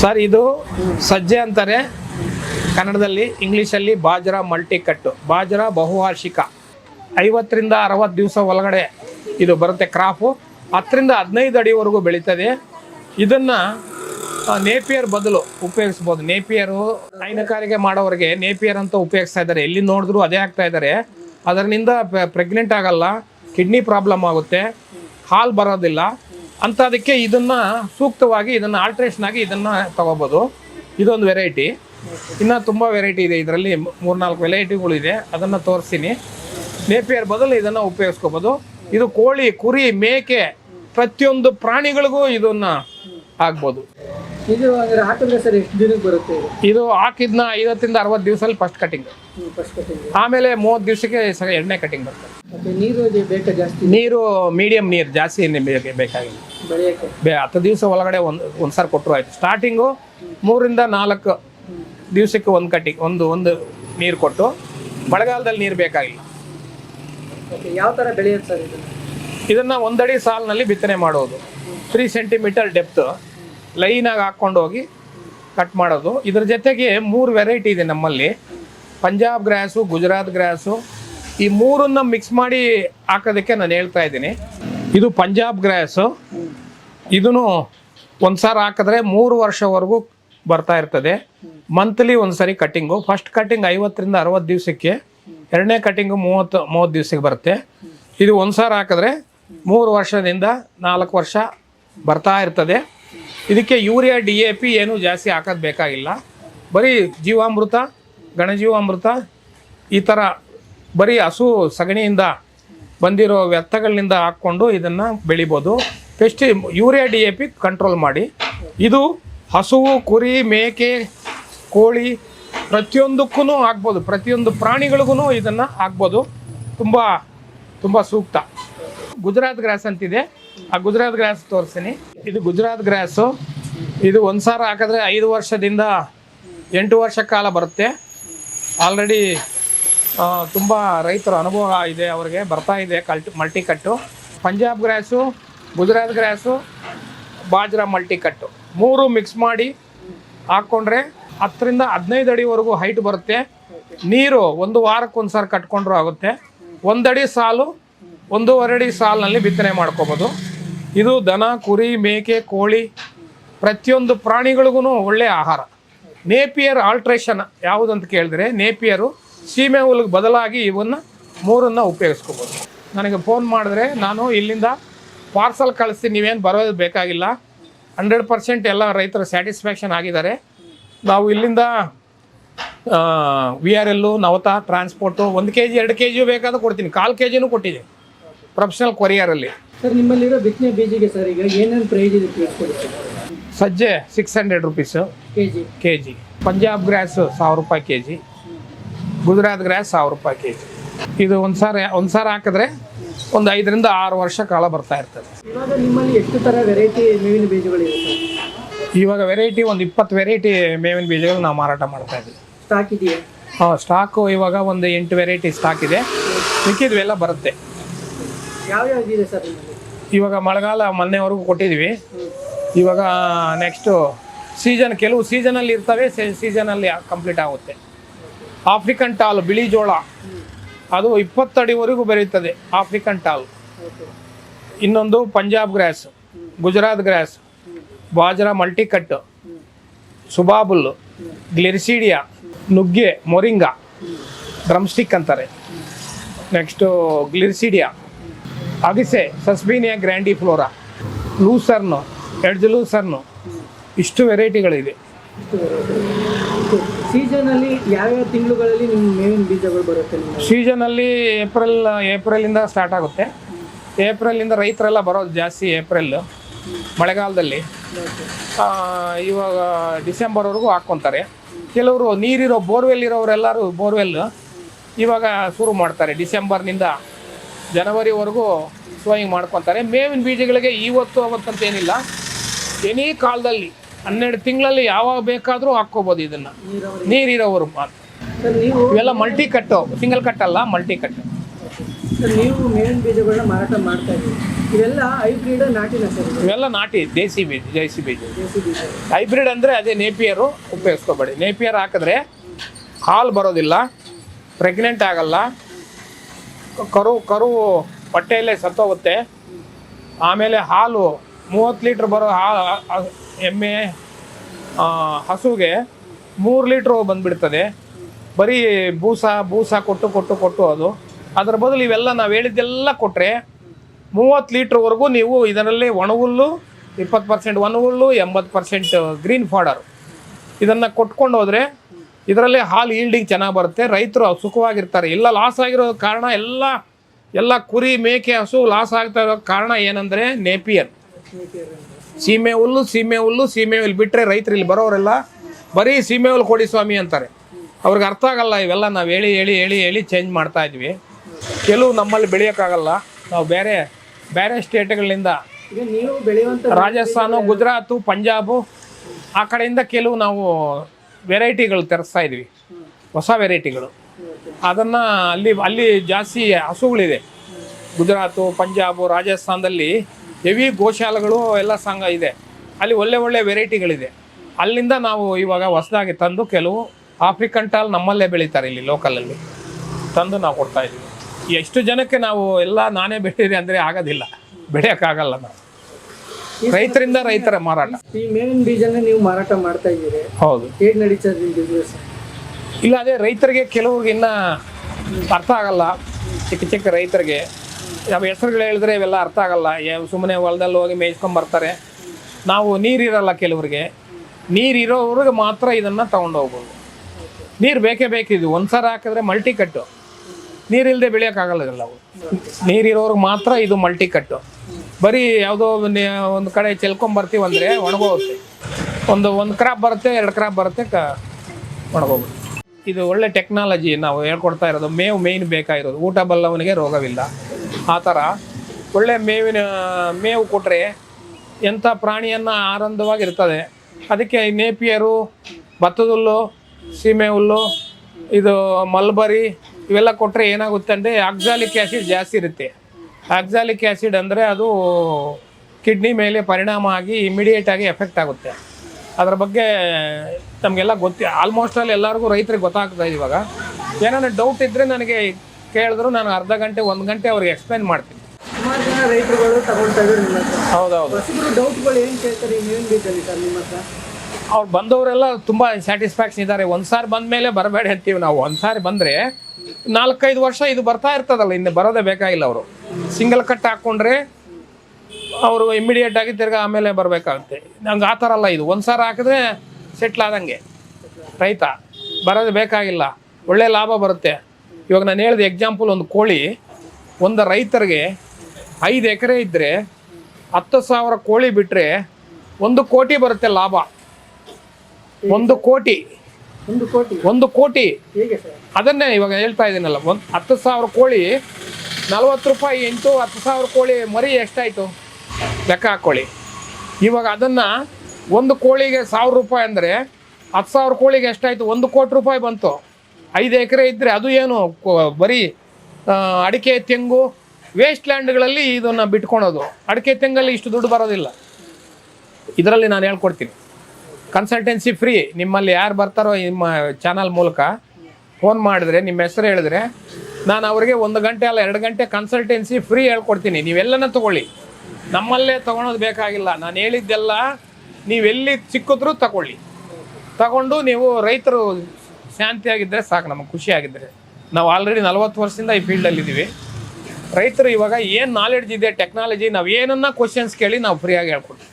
Sir, ಇದು ಸಜ್ಜೆ ಅಂತಾರೆ. ಕನ್ನಡದಲ್ಲಿ, ಇಂಗ್ಲೀಷಲ್ಲಿ ಬಾಜ್ರಾ ಮಲ್ಟಿ ಕಟ್ಟು ಬಾಜ್ರಾ ಬಹುವಾರ್ಷಿಕ. ಐವತ್ತರಿಂದ ಅರವತ್ತು ದಿವಸ ಒಳಗಡೆ ಇದು ಬರುತ್ತೆ ಕ್ರಾಪು. ಹತ್ತರಿಂದ ಹದಿನೈದು ಅಡಿವರೆಗೂ ಬೆಳೀತದೆ. ಇದನ್ನು ನೇಪಿಯರ್ ಬದಲು ಉಪಯೋಗಿಸ್ಬೋದು. ನೇಪಿಯರು ಹೈನುಗಾರಿಕೆ ಮಾಡೋರಿಗೆ ನೇಪಿಯರ್ ಅಂತ ಉಪಯೋಗಿಸ್ತಾ ಇದ್ದಾರೆ. ಎಲ್ಲಿ ನೋಡಿದ್ರು ಅದೇ ಆಗ್ತಾ ಇದ್ದಾರೆ. ಅದರಿಂದ ಪ್ರೆಗ್ನೆಂಟ್ ಆಗಲ್ಲ. ಕಿಡ್ನಿ ಪ್ರಾಬ್ಲಮ್ ಆಗುತ್ತೆ. ಹಾಲು ಬರೋದಿಲ್ಲ. ಅಂಥದಕ್ಕೆ ಇದನ್ನು ಸೂಕ್ತವಾಗಿ ಇದನ್ನು ಆಲ್ಟ್ರೇಷನ್ ಆಗಿ ಇದನ್ನು ತಗೋಬೋದು. ಇದೊಂದು ವೆರೈಟಿ ಇನ್ನು ತುಂಬ ವೆರೈಟಿ ಇದೆ ಇದರಲ್ಲಿ. ಮೂರ್ನಾಲ್ಕು ವೆರೈಟಿಗಳಿದೆ ಅದನ್ನು ತೋರಿಸ್ತೀನಿ. ನೇಪಿಯರ್ ಬದಲು ಇದನ್ನು ಉಪಯೋಗಿಸ್ಕೋಬೋದು. ಇದು ಕೋಳಿ ಕುರಿ ಮೇಕೆ ಪ್ರತಿಯೊಂದು ಪ್ರಾಣಿಗಳಿಗೂ ಇದನ್ನು ಆಗ್ಬೋದು ಇದು ಹಾಕಿದ್ರೆ ಸರ್ ಎಷ್ಟು ದಿನಕ್ಕೆ ಬರುತ್ತೆ ಇದು? ಇದು ಹಾಕಿದ್ನ ಐವತ್ತಿಂದ ಅರವತ್ತು ದಿವಸದಲ್ಲಿ ಫಸ್ಟ್ ಕಟಿಂಗ್ ಆಮೇಲೆ ಮೂವತ್ತು ದಿವಸಕ್ಕೆ ಎರಡನೇ ಕಟಿಂಗ್ ಬರ್ತದೆ. ನೀರು ಬೇಕಾ ಜಾಸ್ತಿ? ನೀರು ಮೀಡಿಯಂ ನೀರು ಜಾಸ್ತಿ ಬೇಕಾಗಿಲ್ಲ. ಬೇ ಹತ್ತು ದಿವಸ ಒಳಗಡೆ ಒಂದು ಒಂದು ಸಾರಿ ಕೊಟ್ಟರು ಆಯ್ತು. ಸ್ಟಾರ್ಟಿಂಗು ಮೂರಿಂದ ನಾಲ್ಕು ದಿವಸಕ್ಕೆ ಒಂದು ಕಟ್ಟಿ ಒಂದು ಒಂದು ನೀರು ಕೊಟ್ಟು ಮಳೆಗಾಲದಲ್ಲಿ ನೀರು ಬೇಕಾಗಿಲ್ಲ. ಯಾವ ಥರ ಸರ್ ಇದನ್ನು ಒಂದಡಿ ಸಾಲಿನಲ್ಲಿ ಬಿತ್ತನೆ ಮಾಡೋದು. ತ್ರೀ ಸೆಂಟಿಮೀಟರ್ ಡೆಪ್ತ್ ಲೈನಾಗಿ ಹಾಕ್ಕೊಂಡು ಹೋಗಿ ಕಟ್ ಮಾಡೋದು. ಇದ್ರ ಜೊತೆಗೆ ಮೂರು ವೆರೈಟಿ ಇದೆ ನಮ್ಮಲ್ಲಿ. ಪಂಜಾಬ್ ಗ್ರಾಸು ಗುಜರಾತ್ ಗ್ರಾಸು ಈ ಮೂರನ್ನ ಮಿಕ್ಸ್ ಮಾಡಿ ಹಾಕೋದಕ್ಕೆ ನಾನು ಹೇಳ್ತಾ ಇದ್ದೀನಿ. ಇದು ಪಂಜಾಬ್ ಗ್ರಾಸು. ಇದನ್ನು ಒಂದು ಸಾರಿ ಹಾಕಿದ್ರೆ ಮೂರು ವರ್ಷವರೆಗೂ ಬರ್ತಾ ಇರ್ತದೆ. ಮಂತ್ಲಿ ಒಂದು ಸರಿ ಕಟ್ಟಿಂಗು ಫಸ್ಟ್ ಕಟ್ಟಿಂಗ್ ಐವತ್ತರಿಂದ ಅರವತ್ತು ದಿವಸಕ್ಕೆ. ಎರಡನೇ ಕಟ್ಟಿಂಗು ಮೂವತ್ತು ಮೂವತ್ತು ದಿವಸಕ್ಕೆ ಬರುತ್ತೆ. ಇದು ಒಂದು ಸಾರಿ ಹಾಕಿದ್ರೆ ಮೂರು ವರ್ಷದಿಂದ ನಾಲ್ಕು ವರ್ಷ ಬರ್ತಾ ಇರ್ತದೆ. ಇದಕ್ಕೆ ಯೂರಿಯಾ, ಡಿ ಎ ಪಿ ಏನು ಜಾಸ್ತಿ ಹಾಕೋದು ಬೇಕಾಗಿಲ್ಲ. ಬರೀ ಜೀವಾಮೃತ ಗಣಜೀವಾಮೃತ ಈ ಥರ ಬರೀ ಹಸು ಸಗಣಿಯಿಂದ ಬಂದಿರೋ ವ್ಯರ್ಥಗಳಿಂದ ಹಾಕ್ಕೊಂಡು ಇದನ್ನು ಬೆಳಿಬೋದು. ಪೆಸ್ಟಿ urea D A P control ಮಾಡಿ. ಇದು ಹಸುವು, ಕುರಿ, ಮೇಕೆ, ಕೋಳಿ ಪ್ರತಿಯೊಂದಕ್ಕೂ ಆಗ್ಬೋದು ಪ್ರತಿಯೊಂದು ಪ್ರಾಣಿಗಳಿಗೂ ಇದನ್ನು ಹಾಕ್ಬೋದು. ತುಂಬ ತುಂಬ ಸೂಕ್ತ. ಗುಜರಾತ್ ಗ್ರಾಸ್ ಅಂತಿದೆ. ಆ ಗುಜರಾತ್ ಗ್ರಾಸ್ ತೋರಿಸ್ತೀನಿ. ಇದು ಗುಜರಾತ್ ಗ್ರಾಸು. ಇದು ಒಂದು ಸಾರ ಹಾಕಿದ್ರೆ ಐದು ವರ್ಷದಿಂದ ಎಂಟು ವರ್ಷ ಕಾಲ ಬರುತ್ತೆ. ಆಲ್ರೆಡಿ ತುಂಬ ರೈತರ ಅನುಭವ ಇದೆ, ಅವ್ರಿಗೆ ಬರ್ತಾ ಇದೆ cult multi cut Punjab grass Gujarat grass bajra multi cut ಮೂರು ಮಿಕ್ಸ್ ಮಾಡಿ ಹಾಕ್ಕೊಂಡ್ರೆ ಹತ್ತರಿಂದ ಹದಿನೈದು ಅಡಿವರೆಗೂ ಹೈಟ್ ಬರುತ್ತೆ. ನೀರು ಒಂದು ವಾರಕ್ಕೆ ಒಂದು ಸಾರಿ ಕಟ್ಕೊಂಡ್ರೂ ಆಗುತ್ತೆ. ಒಂದಡಿ ಸಾಲು, ಒಂದೂವರೆ ಅಡಿ ಸಾಲಿನಲ್ಲಿ ಬಿತ್ತನೆ ಮಾಡ್ಕೋಬೋದು. ಇದು ದನ, ಕುರಿ, ಮೇಕೆ, ಕೋಳಿ, ಪ್ರತಿಯೊಂದು ಪ್ರಾಣಿಗಳಿಗೂ ಒಳ್ಳೆಯ ಆಹಾರ. ನೇಪಿಯರ್ ಆಲ್ಟ್ರೇಷನ್ ಯಾವುದಂತ ಕೇಳಿದ್ರೆ ನೇಪಿಯರು ಸೀಮೆ ಹುಲ್ಗೆ ಬದಲಾಗಿ ಇವನ್ನ ಮೂರನ್ನು ಉಪಯೋಗಿಸ್ಕೋಬೋದು. ನನಗೆ ಫೋನ್ ಮಾಡಿದ್ರೆ ನಾನು ಇಲ್ಲಿಂದ ಪಾರ್ಸಲ್ ಕಳಿಸ್ತೀನಿ ನೀವೇನು ಬರೋದು ಬೇಕಾಗಿಲ್ಲ. ಹಂಡ್ರೆಡ್ ಪರ್ಸೆಂಟ್ ಎಲ್ಲ ರೈತರು ಸ್ಯಾಟಿಸ್ಫ್ಯಾಕ್ಷನ್ ಆಗಿದ್ದಾರೆ. ನಾವು ಇಲ್ಲಿಂದ ವಿ ಆರ್ ಎಲ್ಲು ನವತ ಟ್ರಾನ್ಸ್ಪೋರ್ಟು ಒಂದು ಕೆ ಜಿ ಎರಡು ಕೆ ಜಿ ಬೇಕಾದ್ರೂ ಕೊಡ್ತೀನಿ. ಕಾಲು ಕೆ ಜಿನೂ ಕೊಟ್ಟಿದ್ದೀನಿ ಪ್ರೊಫೆಷನಲ್ ಕೊರಿಯರಲ್ಲಿ ಸರ್ ನಿಮ್ಮಲ್ಲಿರೋ ಬಿತ್ತನೆ ಬೀಜಿಗೆ ಸರ್ ಈಗ ಏನೇನು ಪ್ರೈಸ್ ಇದೆ ಸಜ್ಜೆ six hundred rupees K G K G Punjab grass ಸಾವಿರ ರೂಪಾಯಿ ಕೆ ಜಿ ಗುಜರಾತ್ ಗ್ರಾಸ್ ಸಾವಿರ ರೂಪಾಯಿ ಕೆ ಜಿ. ಇದು ಒಂದು ಸಾರಿ ಒಂದು ಸಾರಿ ಹಾಕಿದ್ರೆ ಒಂದು ಐದರಿಂದ ಆರು ವರ್ಷ ಕಾಲ ಬರ್ತಾ ಇರ್ತದೆ. ಇವಾಗ ನಿಮ್ಮಲ್ಲಿ ಎಷ್ಟು ಥರ ವೆರೈಟಿ ಮೇವಿನ ಸರ್? ಇವಾಗ ವೆರೈಟಿ ಒಂದು ಇಪ್ಪತ್ತು ವೆರೈಟಿ ಮೇವಿನ ಬೀಜಗಳು ನಾವು ಮಾರಾಟ ಮಾಡ್ತಾ ಇದ್ದೀವಿ. ಸ್ಟಾಕ್ ಇದೆಯಾ? ಹಾಂ ಸ್ಟಾಕು ಇವಾಗ ಒಂದು ಎಂಟು ವೆರೈಟಿ ಸ್ಟಾಕ್ ಇದೆ. ಮಿಕ್ಕಿದ್ವೆಲ್ಲ ಬರುತ್ತೆ. ಯಾವ್ಯಾವ್ದು ಇದೆ ಸರ್ ನಿಮ್ಮಲ್ಲಿ? ಇವಾಗ ಮಳೆಗಾಲ ಮೊನ್ನೆವರೆಗೂ ಕೊಟ್ಟಿದ್ದೀವಿ ಇವಾಗ ನೆಕ್ಸ್ಟು ಸೀಸನ್ ಕೆಲವು ಸೀಸನಲ್ಲಿ ಇರ್ತವೆ ಸೀಸನಲ್ಲಿ ಕಂಪ್ಲೀಟ್ ಆಗುತ್ತೆ. ಆಫ್ರಿಕನ್ ಟಾಲ್ ಬಿಳಿ ಜೋಳ. ಅದು ಇಪ್ಪತ್ತಡಿವರೆಗೂ ಬೆಳೆಯುತ್ತದೆ ಆಫ್ರಿಕನ್ ಟಾಲ್ ಇನ್ನೊಂದು Punjab grass Gujarat grass bajra multicut subabul gliricidia ನುಗ್ಗೆ ಮೊರಿಂಗಾ ಡ್ರಮ್ಸ್ಟಿಕ್ ಅಂತಾರೆ. Next gliricidia ಅಗಿಸೆ sesbania grandiflora lucerne hedge lucerne ಇಷ್ಟು ವೆರೈಟಿಗಳಿದೆ ಸೀಸನಲ್ಲಿ ಯಾವ್ಯಾವ ತಿಂಗಳುಗಳಲ್ಲಿ ನಿಮ್ಮ ಮೇವಿನ ಬೀಜಗಳು ಬರುತ್ತೆ ಸೀಸನಲ್ಲಿ ಏಪ್ರಿಲ್, ಏಪ್ರಿಲಿಂದ ಸ್ಟಾರ್ಟ್ ಆಗುತ್ತೆ. ಏಪ್ರಿಲಿಂದ ರೈತರೆಲ್ಲ ಬರೋದು ಜಾಸ್ತಿ ಏಪ್ರಿಲ್, ಮಳೆಗಾಲದಲ್ಲಿ. ಇವಾಗ ಡಿಸೆಂಬರ್ವರೆಗೂ ಹಾಕ್ಕೊತಾರೆ. ಕೆಲವರು ನೀರಿರೋ ಬೋರ್ವೆಲ್ ಇರೋರೆಲ್ಲರೂ ಬೋರ್ವೆಲ್ ಇವಾಗ ಶುರು ಮಾಡ್ತಾರೆ. ಡಿಸೆಂಬರ್ನಿಂದ ಜನವರಿವರೆಗೂ ಸೋಯಿಂಗ್ ಮಾಡ್ಕೊತಾರೆ. ಮೇವಿನ ಬೀಜಗಳಿಗೆ ಇವತ್ತು ಅವತ್ತಂತೇನಿಲ್ಲ. ಎನಿ ಕಾಲದಲ್ಲಿ ಹನ್ನೆರಡು ತಿಂಗಳಲ್ಲಿ ಯಾವಾಗ ಬೇಕಾದರೂ ಹಾಕ್ಕೋಬೋದು ಇದನ್ನು. ನೀರಿರೋವರು ಮಾತ್ರ. ಇವೆಲ್ಲ ಮಲ್ಟಿ ಕಟ್ಟು ಸಿಂಗಲ್ ಕಟ್ ಅಲ್ಲ ಮಲ್ಟಿ ಕಟ್ ನೀವು ಮೇವಿನ ಬೀಜಗಳನ್ನ ಮಾರಾಟ ಮಾಡ್ತಾ ಇದ್ದೀವಿ ಇವೆಲ್ಲ ಹೈಬ್ರಿಡ್ ನಾಟಿನ ಸರ್ ಇವೆಲ್ಲ ನಾಟಿ ದೇಸಿ ಬೀಜ ದೇಸಿ ಬೀಜ. ಹೈಬ್ರಿಡ್ ಅಂದರೆ ಅದೇ ನೇಪಿಯರು ಉಪಯೋಗಿಸ್ಕೋಬೇಡಿ. ನೇಪಿಯರ್ ಹಾಕಿದ್ರೆ ಹಾಲು ಬರೋದಿಲ್ಲ ಪ್ರೆಗ್ನೆಂಟ್ ಆಗಲ್ಲ ಕರು ಕರು ಹೊಟ್ಟೆಯಲ್ಲೇ ಸತ್ತೋಗುತ್ತೆ. ಆಮೇಲೆ ಹಾಲು ಮೂವತ್ತು ಲೀಟ್ರ್ ಬರೋ ಹಾ ಎಮ್ಮೆ ಹಸುಗೆ ಮೂರು ಲೀಟ್ರು ಬಂದುಬಿಡ್ತದೆ. ಬರೀ ಬೂಸ ಬೂಸ ಕೊಟ್ಟು ಕೊಟ್ಟು ಕೊಟ್ಟು ಅದು. ಅದರ ಬದಲು ಇವೆಲ್ಲ ನಾವು ಹೇಳಿದ್ದೆಲ್ಲ ಕೊಟ್ಟರೆ ಮೂವತ್ತು ಲೀಟ್ರ್ವರೆಗೂ ನೀವು ಇದರಲ್ಲಿ ಒಣಹುಲ್ಲು ಇಪ್ಪತ್ತು ಪರ್ಸೆಂಟ್ ಒಣಹುಲ್ಲು ಎಂಬತ್ತು ಪರ್ಸೆಂಟ್ ಗ್ರೀನ್ ಫಾಡರ್ ಇದನ್ನು ಕೊಟ್ಕೊಂಡು ಹೋದರೆ ಇದರಲ್ಲಿ ಹಾಲು ಈಲ್ಡಿಂಗ್ ಚೆನ್ನಾಗಿ ಬರುತ್ತೆ. ರೈತರು ಸುಖವಾಗಿರ್ತಾರೆ. ಎಲ್ಲ ಲಾಸ್ ಆಗಿರೋ ಕಾರಣ ಎಲ್ಲ ಎಲ್ಲ ಕುರಿ ಮೇಕೆ ಹಸು ಲಾಸ್ ಆಗ್ತಾ ಇರೋ ಕಾರಣ ಏನಂದರೆ ನೇಪಿಯರ್. ಸೀಮೆ ಹುಲ್ಲು ಸೀಮೆ ಹುಲ್ಲು ಸೀಮೆ ಹುಲ್ಲು ಬಿಟ್ಟರೆ ರೈತರು ಇಲ್ಲಿ ಬರೋರೆಲ್ಲ ಬರೀ ಸೀಮೆ ಹುಲ್ಲು ಕೊಡಿ ಸ್ವಾಮಿ ಅಂತಾರೆ. ಅವ್ರಿಗೆ ಅರ್ಥ ಆಗಲ್ಲ ಇವೆಲ್ಲ ನಾವು ಹೇಳಿ ಹೇಳಿ ಹೇಳಿ ಹೇಳಿ ಚೇಂಜ್ ಮಾಡ್ತಾ ಇದ್ವಿ. ಕೆಲವು ನಮ್ಮಲ್ಲಿ ಬೆಳೆಯೋಕ್ಕಾಗಲ್ಲ ನಾವು ಬೇರೆ ಬೇರೆ ಸ್ಟೇಟ್ಗಳಿಂದ ರಾಜಸ್ಥಾನ ಗುಜರಾತು ಪಂಜಾಬು ಆ ಕಡೆಯಿಂದ ಕೆಲವು ನಾವು ವೆರೈಟಿಗಳು ತರಿಸ್ತಾ ಇದ್ವಿ. ಹೊಸ ವೆರೈಟಿಗಳು ಅದನ್ನು ಅಲ್ಲಿ ಅಲ್ಲಿ ಜಾಸ್ತಿ ಹಸುಗಳಿದೆ. ಗುಜರಾತು ಪಂಜಾಬು ರಾಜಸ್ಥಾನದಲ್ಲಿ ಹೆವಿ ಗೋಶಾಲೆಗಳು ಎಲ್ಲ ಸಂಘ ಇದೆ. ಅಲ್ಲಿ ಒಳ್ಳೆ ಒಳ್ಳೆ ವೆರೈಟಿಗಳಿದೆ. ಅಲ್ಲಿಂದ ನಾವು ಇವಾಗ ಹೊಸದಾಗಿ ತಂದು ಕೆಲವು ಆಫ್ರಿಕನ್ ಟಾಲ್ ನಮ್ಮಲ್ಲೇ ಬೆಳೀತಾರೆ ಇಲ್ಲಿ ಲೋಕಲಲ್ಲಿ ತಂದು ನಾವು ಕೊಡ್ತಾ ಇದ್ದೀವಿ. ಎಷ್ಟು ಜನಕ್ಕೆ ನಾವು ಎಲ್ಲ ನಾನೇ ಬೆಳೀರಿ ಅಂದರೆ ಆಗೋದಿಲ್ಲ. ಬೆಳೆಯೋಕ್ಕಾಗಲ್ಲ ನಾವು. ರೈತರಿಂದ ರೈತರ ಮಾರಾಟ. ಈ ಮೇವಿನ ಬೀಜನ ನೀವು ಮಾರಾಟ ಮಾಡ್ತಾ ಇದ್ದೀರಿ. ಹೌದು. ಹೇಗೆ ಬಿಸ್ನೆಸ್ ಇಲ್ಲ ಅದೇ ರೈತರಿಗೆ ಕೆಲವ್ರಿಗೆ ಇನ್ನ ಅರ್ಥ ಆಗಲ್ಲ. ಚಿಕ್ಕ ಚಿಕ್ಕ ರೈತರಿಗೆ ನಾವು ಹೆಸರುಗಳು ಹೇಳಿದ್ರೆ ಇವೆಲ್ಲ ಅರ್ಥ ಆಗಲ್ಲ. ಸುಮ್ಮನೆ ಹೊಲದಲ್ಲಿ ಹೋಗಿ ಮೇಯ್ಸ್ಕೊಂಡ್ ಬರ್ತಾರೆ. ನಾವು ನೀರಿರಲ್ಲ ಕೆಲವರಿಗೆ. ನೀರಿರೋವ್ರಿಗೆ ಮಾತ್ರ ಇದನ್ನು ತಗೊಂಡು ಹೋಗ್ಬೋದು. ನೀರು ಬೇಕೇ ಬೇಕಿದು ಒಂದು ಹಾಕಿದ್ರೆ ಮಲ್ಟಿ ಕಟ್ಟು ನೀರಿಲ್ಲದೆ ಬೆಳೆಯೋಕ್ಕಾಗಲ್ಲ ಅವು ನೀರಿರೋರ್ಗೆ ಮಾತ್ರ ಇದು ಮಲ್ಟಿ ಕಟ್ಟು ಬರೀ ಯಾವುದೋ ಒಂದು ಕಡೆ ಚೆಲ್ಕೊಂಬರ್ತೀವಿ ಅಂದರೆ ಒಣಗೋಗುತ್ತೆ. ಒಂದು ಒಂದು ಕ್ರಾಪ್ ಬರುತ್ತೆ, ಎರಡು ಕ್ರಾಪ್ ಬರುತ್ತೆ, ಕ, ಒಣಗೋಗುತ್ತೆ. ಇದು ಒಳ್ಳೆ ಟೆಕ್ನಾಲಜಿ ನಾವು ಹೇಳ್ಕೊಡ್ತಾ ಇರೋದು. ಮೇವು ಮೇಯ್ನ್ ಬೇಕಾಗಿರೋದು. ಊಟ ಬಲ್ಲವನಿಗೆ ರೋಗವಿಲ್ಲ. ಆ ಥರ ಒಳ್ಳೆ ಮೇವಿನ, ಮೇವು ಕೊಟ್ಟರೆ ಎಂಥ ಪ್ರಾಣಿಯನ್ನು ಆನಂದವಾಗಿರ್ತದೆ. ಅದಕ್ಕೆ ನೇಪಿಯರು ಭತ್ತದ ಹುಲ್ಲು ಸೀಮೆ ಹುಲ್ಲು ಇದು ಮಲ್ಬರಿ ಇವೆಲ್ಲ ಕೊಟ್ಟರೆ ಏನಾಗುತ್ತೆ ಅಂದರೆ ಆಕ್ಸಾಲಿಕ್ ಆ್ಯಸಿಡ್ ಜಾಸ್ತಿ ಇರುತ್ತೆ. ಆಕ್ಸಾಲಿಕ್ ಆ್ಯಸಿಡ್ ಅಂದರೆ ಅದು ಕಿಡ್ನಿ ಮೇಲೆ ಪರಿಣಾಮ ಆಗಿ ಇಮಿಡಿಯೇಟ್ ಆಗಿ ಎಫೆಕ್ಟ್ ಆಗುತ್ತೆ. ಅದರ ಬಗ್ಗೆ ನಮಗೆಲ್ಲ ಗೊತ್ತಿ ಆಲ್ಮೋಸ್ಟ್ ಅಲ್ಲಿ ಎಲ್ಲರಿಗೂ ರೈತರಿಗೆ ಗೊತ್ತಾಗ್ತಾ ಇದೆ ಇವಾಗ. ಏನಾದ್ರು ಡೌಟ್ ಇದ್ದರೆ ನನಗೆ ಕೇಳಿದ್ರು ನಾನು ಅರ್ಧ ಗಂಟೆ ಒಂದು ಗಂಟೆ ಅವ್ರಿಗೆ ಎಕ್ಸ್ಪ್ಲೈನ್ ಮಾಡ್ತೀನಿ. ಸುಮಾರು ಜನ ರೈತರುಗಳು ತಗೊಳ್ತಾ ಹೌದೌದು. ಹೊಸಬ್ರು ಡೌಟ್ಗಳು ಏನು ಕೇಳ್ತಾರೆ ಸರ್ ನಿಮ್ಮ ಹತ್ರ? ಅವ್ರು ಬಂದವರೆಲ್ಲ ತುಂಬ ಸ್ಯಾಟಿಸ್ಫ್ಯಾಕ್ಷನ್ ಇದ್ದಾರೆ. ಒಂದು ಸಾರಿ ಬಂದ ಮೇಲೆ ಬರಬೇಡಿ ಅಂತೀವಿ ನಾವು. ಒಂದು ಸಾರಿ ಬಂದರೆ ನಾಲ್ಕೈದು ವರ್ಷ ಇದು ಬರ್ತಾ ಇರ್ತದಲ್ಲ ಇನ್ನು ಬರೋದೇ ಬೇಕಾಗಿಲ್ಲ ಅವರು. ಸಿಂಗಲ್ ಕಟ್ ಹಾಕ್ಕೊಂಡ್ರೆ ಅವರು ಇಮಿಡಿಯೇಟ್ ಆಗಿ ತಿರ್ಗಾ ಆಮೇಲೆ ಬರಬೇಕಾಗುತ್ತೆ. ನಂಗೆ ಆ ಥರ ಅಲ್ಲ ಇದು. ಒಂದು ಸಾರಿ ಹಾಕಿದ್ರೆ ಸೆಟ್ಲ್ ಆದಂಗೆ. ರೈತ ಬರೋದು ಬೇಕಾಗಿಲ್ಲ. ಒಳ್ಳೆ ಲಾಭ ಬರುತ್ತೆ. ಇವಾಗ ನಾನು ಹೇಳಿದ ಎಕ್ಸಾಂಪಲ್ ಒಂದು ಕೋಳಿ ಒಂದು ರೈತರಿಗೆ ಐದು ಎಕರೆ ಇದ್ದರೆ ಹತ್ತು ಸಾವಿರ ಕೋಳಿ ಬಿಟ್ಟರೆ ಒಂದು ಕೋಟಿ ಬರುತ್ತೆ ಲಾಭ. ಒಂದು ಕೋಟಿ. ಒಂದು ಕೋಟಿ. ಒಂದು ಕೋಟಿ. ಅದನ್ನೇ ಇವಾಗ ಹೇಳ್ತಾ ಇದ್ದೀನಲ್ಲ ಒಂದು ಹತ್ತು ಸಾವಿರ ಕೋಳಿ ನಲ್ವತ್ತು ರೂಪಾಯಿ ಎಂಟು ಹತ್ತು ಸಾವಿರ ಕೋಳಿ ಮರಿ ಎಷ್ಟಾಯಿತು? ಲೆಕ್ಕ ಹಾಕೊಳ್ಳಿ. ಇವಾಗ ಅದನ್ನು ಒಂದು ಕೋಳಿಗೆ ಸಾವಿರ ರೂಪಾಯಿ ಅಂದರೆ ಹತ್ತು ಸಾವಿರ ಕೋಳಿಗೆ ಎಷ್ಟಾಯಿತು? ಒಂದು ಕೋಟಿ ರೂಪಾಯಿ ಬಂತು. ಐದು ಎಕರೆ ಇದ್ದರೆ ಅದು ಏನು ಬರೀ ಅಡಿಕೆ ತೆಂಗು ವೇಸ್ಟ್ ಲ್ಯಾಂಡ್ಗಳಲ್ಲಿ ಇದನ್ನು ಬಿಟ್ಕೊಳೋದು. ಅಡಿಕೆ ತೆಂಗಲ್ಲಿ ಇಷ್ಟು ದುಡ್ಡು ಬರೋದಿಲ್ಲ. ಇದರಲ್ಲಿ ನಾನು ಹೇಳ್ಕೊಡ್ತೀನಿ. ಕನ್ಸಲ್ಟೆನ್ಸಿ ಫ್ರೀ ನಿಮ್ಮಲ್ಲಿ ಯಾರು ಬರ್ತಾರೋ ನಿಮ್ಮ ಚಾನಲ್ ಮೂಲಕ ಫೋನ್ ಮಾಡಿದ್ರೆ, ನಿಮ್ಮ ಹೆಸರು ಹೇಳಿದ್ರೆ, ನಾನು ಅವರಿಗೆ ಒಂದು ಗಂಟೆ ಅಲ್ಲ, ಎರಡು ಗಂಟೆ ಕನ್ಸಲ್ಟೆನ್ಸಿ ಫ್ರೀ ಹೇಳ್ಕೊಡ್ತೀನಿ. ನೀವೆಲ್ಲನ ತಗೊಳ್ಳಿ. ನಮ್ಮಲ್ಲೇ ತೊಗೊಳೋದು ಬೇಕಾಗಿಲ್ಲ. ನಾನು ಹೇಳಿದ್ದೆಲ್ಲ ನೀವೆಲ್ಲಿ ಸಿಕ್ಕಿದ್ರೂ ತಗೊಳ್ಳಿ. ತಗೊಂಡು ನೀವು ರೈತರು ಶಾಂತಿಯಾಗಿದ್ದರೆ ಸಾಕು, ನಮಗೆ ಖುಷಿಯಾಗಿದ್ದರೆ ನಾವು ಆಲ್ರೆಡಿ ನಲ್ವತ್ತು ವರ್ಷದಿಂದ ಈ ಫೀಲ್ಡಲ್ಲಿ ಇದ್ದೀವಿ ರೈತರು ಇವಾಗ ಏನು ನಾಲೆಡ್ಜ್ ಇದೆ ಟೆಕ್ನಾಲಜಿ ನಾವು ಏನನ್ನ ಕ್ವಶನ್ಸ್ ಕೇಳಿ ನಾವು ಫ್ರೀಯಾಗಿ ಹೇಳ್ಕೊಡ್ತೀವಿ.